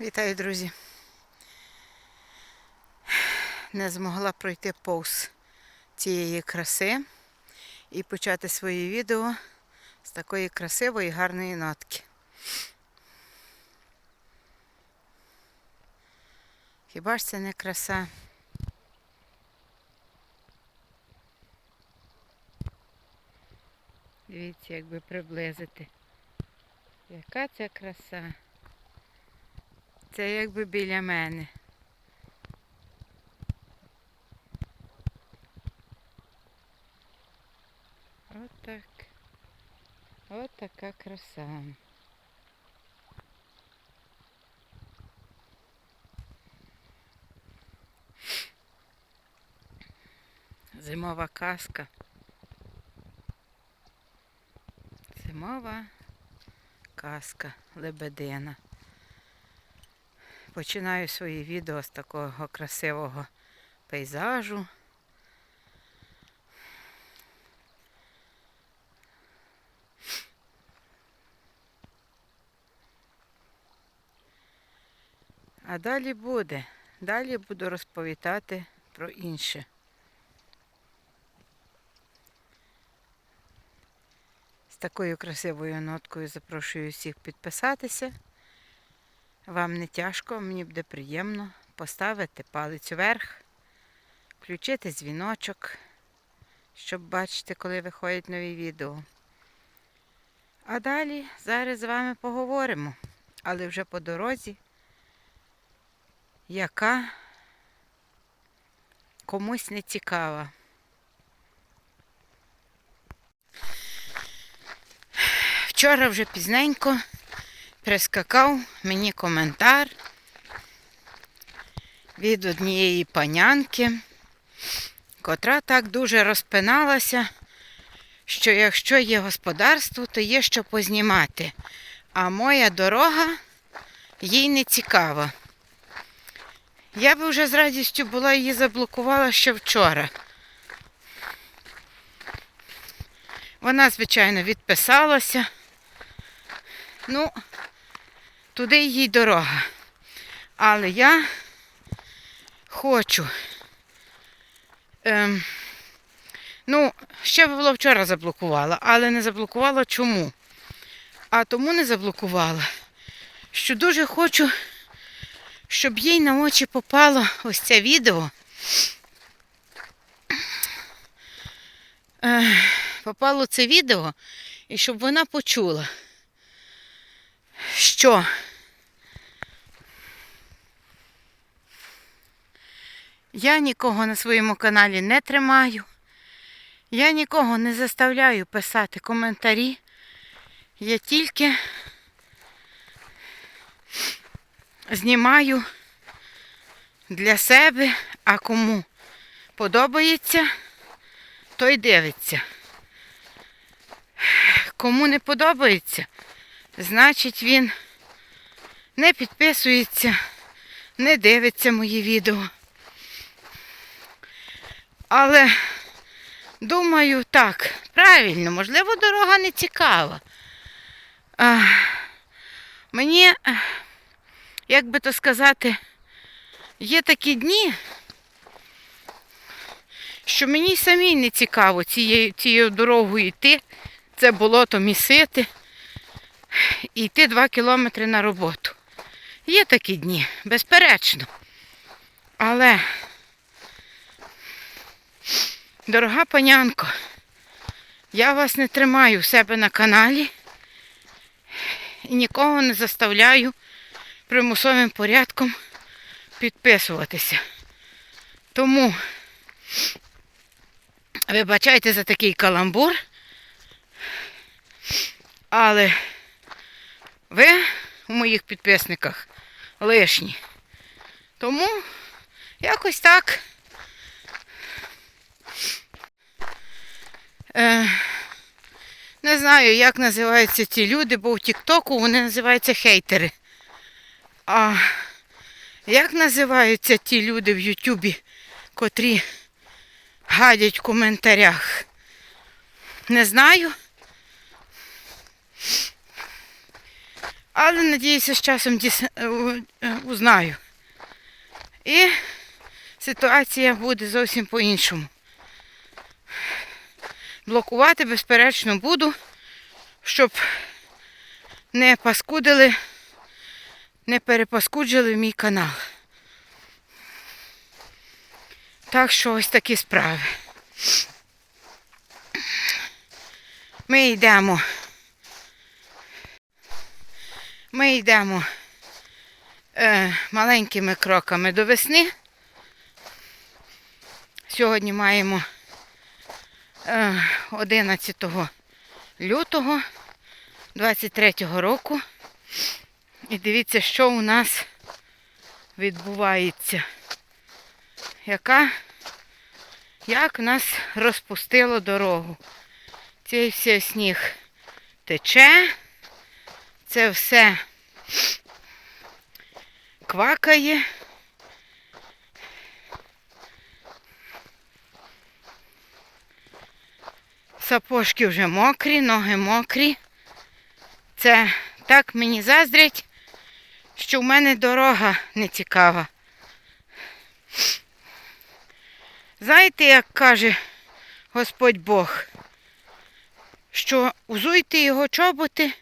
Вітаю, друзі. Не змогла пройти повз цієї краси і почати своє відео з такої красивої гарної нотки. Хіба ж це не краса? Дивіться, якби приблизити. Яка це краса? Це якби біля мене. Отак. От така краса. Зимова казка. Зимова казка Лебедина. Починаю своє відео з такого красивого пейзажу. А далі буде. Далі буду розповідати про інше. З такою красивою ноткою запрошую всіх підписатися. Вам не тяжко, мені буде приємно поставити палець вверх, включити дзвіночок, щоб бачити, коли виходять нові відео. А далі зараз з вами поговоримо, але вже по дорозі, яка комусь не цікава. Вчора вже пізненько прискакав мені коментар від однієї панянки, котра так дуже розпиналася, що якщо є господарство, то є що познімати. А моя дорога їй не цікава. Я би вже з радістю була її заблокувала ще вчора. Вона, звичайно, відписалася. Ну, туди їй дорога. Але я хочу. Ем, ну, ще було вчора заблокувала, але не заблокувала чому? А тому не заблокувала, що дуже хочу, щоб їй на очі попало ось це відео. Е, попало це відео, і щоб вона почула що я нікого на своєму каналі не тримаю. Я нікого не заставляю писати коментарі. Я тільки знімаю для себе, а кому подобається, той дивиться. Кому не подобається, Значить, він не підписується, не дивиться мої відео. Але думаю, так, правильно, можливо, дорога не цікава. А, мені, як би то сказати, є такі дні, що мені самій не цікаво цією, цією дорогою йти, це болото місити і йти два кілометри на роботу. Є такі дні, безперечно. Але, дорога панянко, я вас не тримаю в себе на каналі і нікого не заставляю примусовим порядком підписуватися. Тому вибачайте за такий каламбур, але у моїх підписниках лишні. Тому якось так. Е, не знаю, як називаються ці люди, бо в Тіктоку вони називаються хейтери. А як називаються ті люди в Ютубі, котрі гадять в коментарях? Не знаю. Але надіюся, з часом е, е, узнаю. І ситуація буде зовсім по-іншому. Блокувати, безперечно, буду, щоб не паскудили, не перепаскуджили мій канал. Так що ось такі справи. Ми йдемо. Ми йдемо е, маленькими кроками до весни. Сьогодні маємо е, 11 лютого 23 року. І дивіться, що у нас відбувається. Яка, як нас розпустило дорогу. Цей все сніг тече, це все квакає. Сапожки вже мокрі, ноги мокрі. Це так мені заздрять, що в мене дорога не цікава. Знаєте, як каже Господь Бог, що узуйте його чоботи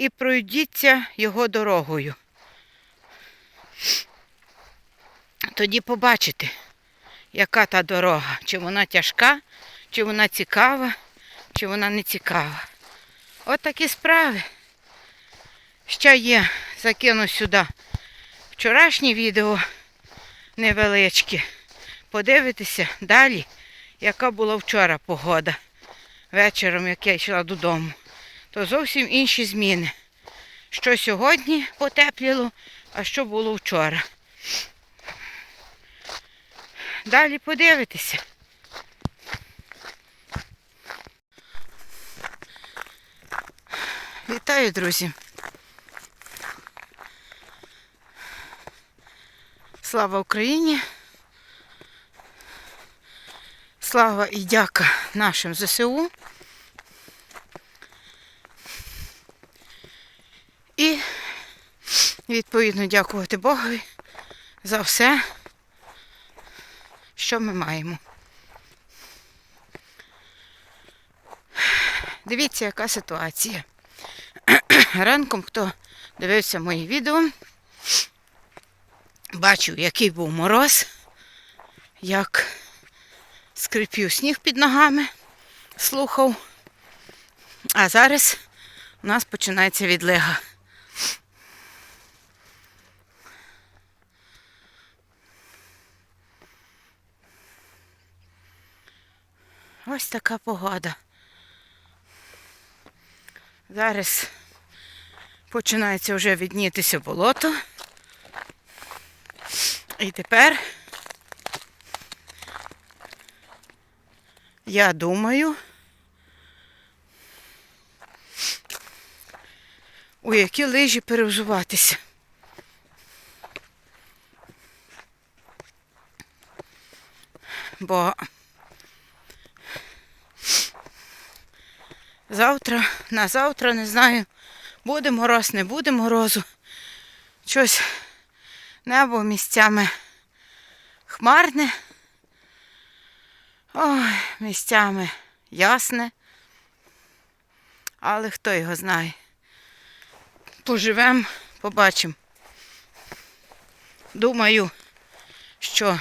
і пройдіться його дорогою. Тоді побачите, яка та дорога, чи вона тяжка, чи вона цікава, чи вона не цікава. От такі справи. Ще є, закину сюди вчорашнє відео невеличке. Подивитися далі, яка була вчора погода. Вечором, як я йшла додому. То зовсім інші зміни. Що сьогодні потепліло, а що було вчора. Далі подивитися. Вітаю, друзі. Слава Україні. Слава і дяка нашим ЗСУ. І відповідно дякувати Богові за все, що ми маємо. Дивіться, яка ситуація. Ранком, хто дивився мої відео, бачив, який був мороз, як скрипів сніг під ногами, слухав. А зараз у нас починається відлига. Ось така погода. Зараз починається вже віднітися болото. І тепер я думаю, у які лижі перевзуватися. Бо завтра, на завтра не знаю, буде мороз, не буде морозу. Щось небо місцями хмарне. Ой, місцями ясне. Але хто його знає. Поживемо, побачимо. Думаю, що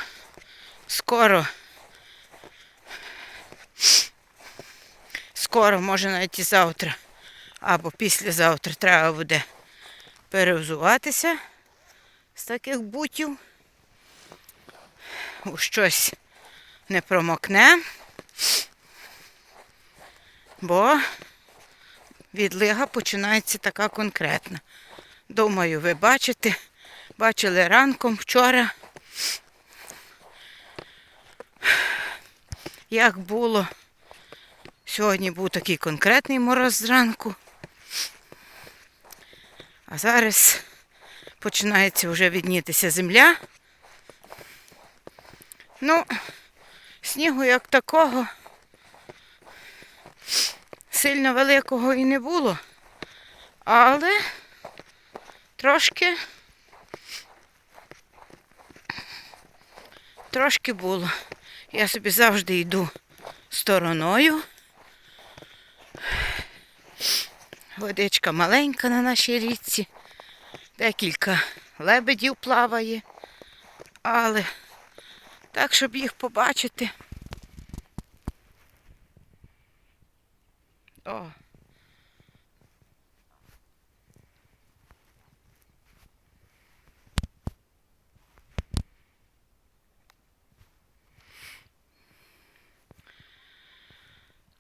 скоро, скоро, може навіть і завтра, або післязавтра треба буде перевзуватися з таких бутів. У щось не промокне, бо відлига починається така конкретна. Думаю, ви бачите, бачили ранком вчора, як було. Сьогодні був такий конкретний мороз зранку. А зараз починається вже віднітися земля. Ну, снігу як такого сильно великого і не було. Але Трошки. Трошки було. Я собі завжди йду стороною. Водичка маленька на нашій річці. Декілька лебедів плаває. Але так, щоб їх побачити. О.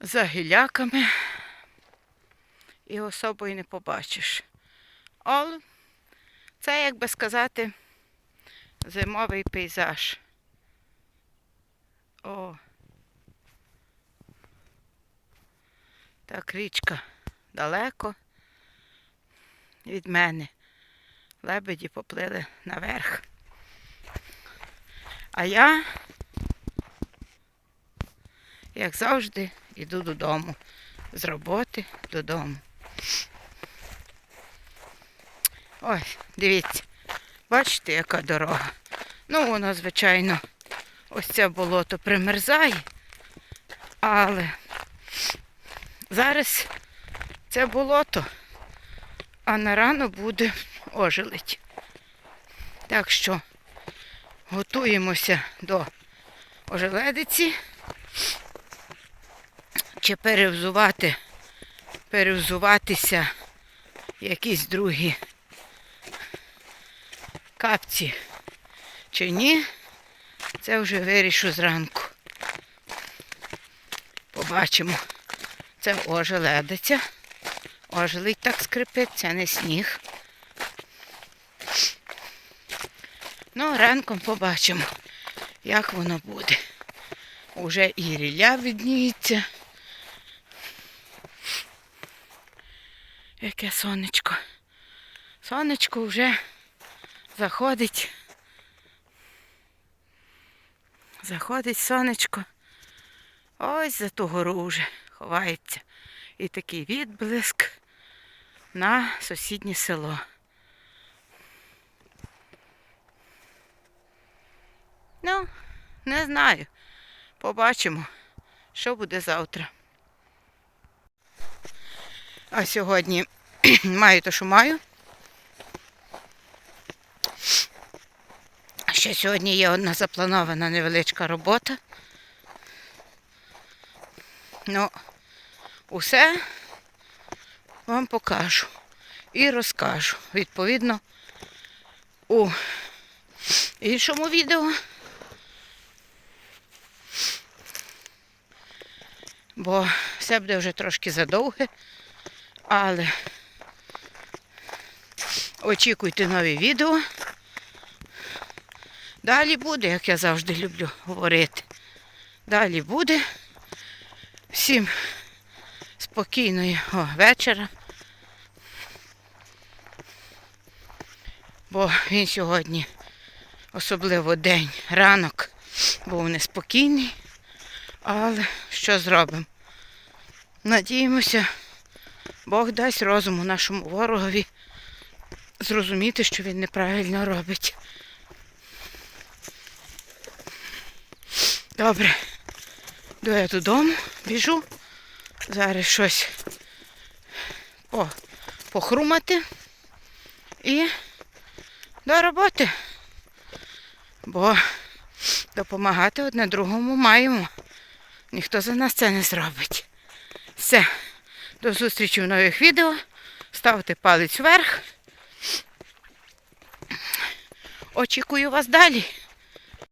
За гіляками і особою не побачиш. Але це, як би сказати, зимовий пейзаж. О. Так, річка далеко від мене. Лебеді поплили наверх. А я, як завжди, йду додому. З роботи додому. Ой, дивіться, бачите, яка дорога. Ну, воно, звичайно, ось це болото примерзає, але зараз це болото, а на рано буде ожеледь. Так що готуємося до ожеледиці. Чи перевзувати, перевзуватися якісь другі капці чи ні, це вже вирішу зранку. Побачимо. Це ожеледиця. Ожеледь так скрипить, це не сніг. Ну, ранком побачимо, як воно буде. Уже і рілля відніється. Яке сонечко. Сонечко вже заходить. Заходить сонечко. Ось за ту гору вже ховається. І такий відблиск на сусіднє село. Ну, не знаю. Побачимо, що буде завтра. А сьогодні маю те, що маю. Ще сьогодні є одна запланована невеличка робота. Ну, усе вам покажу і розкажу. Відповідно, у іншому відео. Бо все буде вже трошки задовге. Але очікуйте нові відео. Далі буде, як я завжди люблю говорити. Далі буде. Всім спокійного вечора. Бо він сьогодні, особливо день, ранок, був неспокійний. Але що зробимо? Надіємося. Бог дасть розуму нашому ворогові зрозуміти, що він неправильно робить. Добре, йду я додому, біжу. Зараз щось о, похрумати і до роботи. Бо допомагати одне другому маємо. Ніхто за нас це не зробить. Все. До зустрічі в нових відео. Ставте палець вверх. Очікую вас далі.